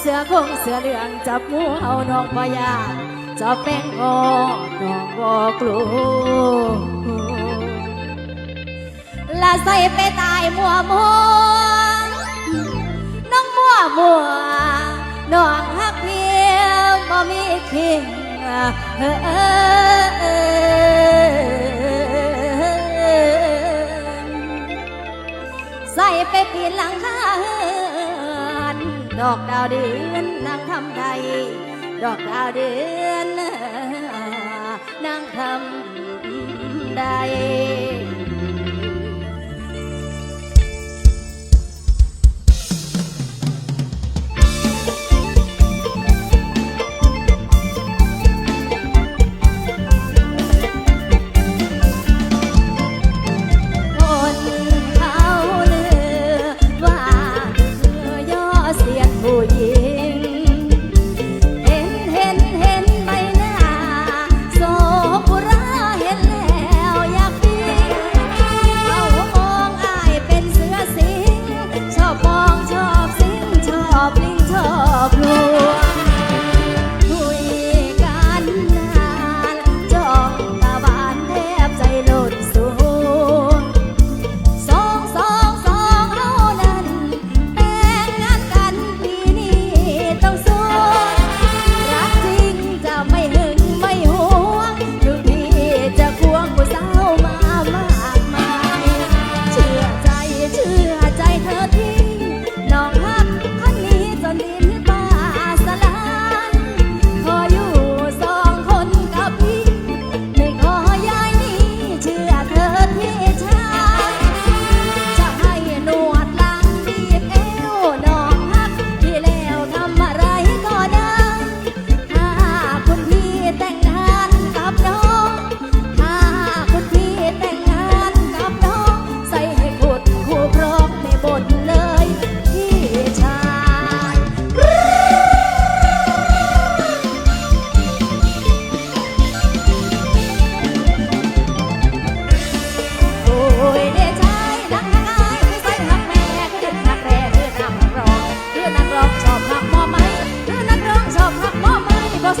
เสือคงเสือเหลืองจับงูเห่าน้องพยาจับแป้งงอน้องบอกลูละใส่ไปตายมัวมัวน้องมัวมัวน้องฮักเพียวบ่มีคิงใส่ไปปีนหลังคา ดอกดาวเดือนนางทำใทดอกดาวเดือนนางทำใด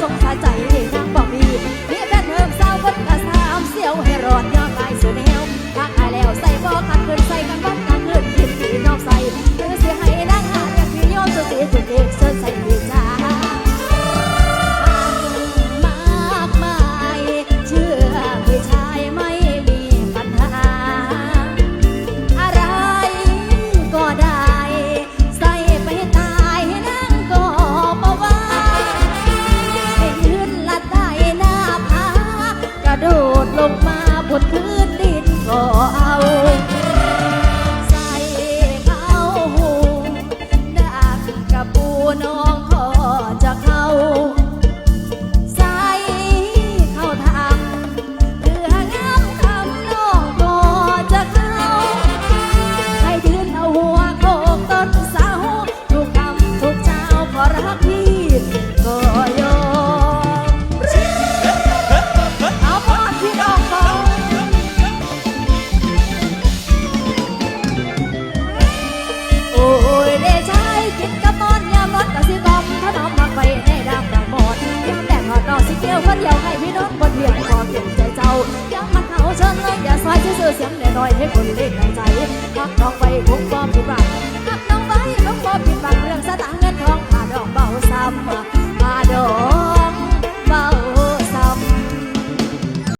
สงสาใจ ยวคนเดียวให้พี่น้องบนเพียวกอเพียงใจเจ้ายังมันเอาเชิญเลยอย่าสายชื่อเสียงหน่อยให้คนเล่นในใจพักน้องไปคงควาผิดหวังพักน้องไปคงความผิดหวังเรื่องสตางค์เงินทองผ่าดอกเบาซ้ำ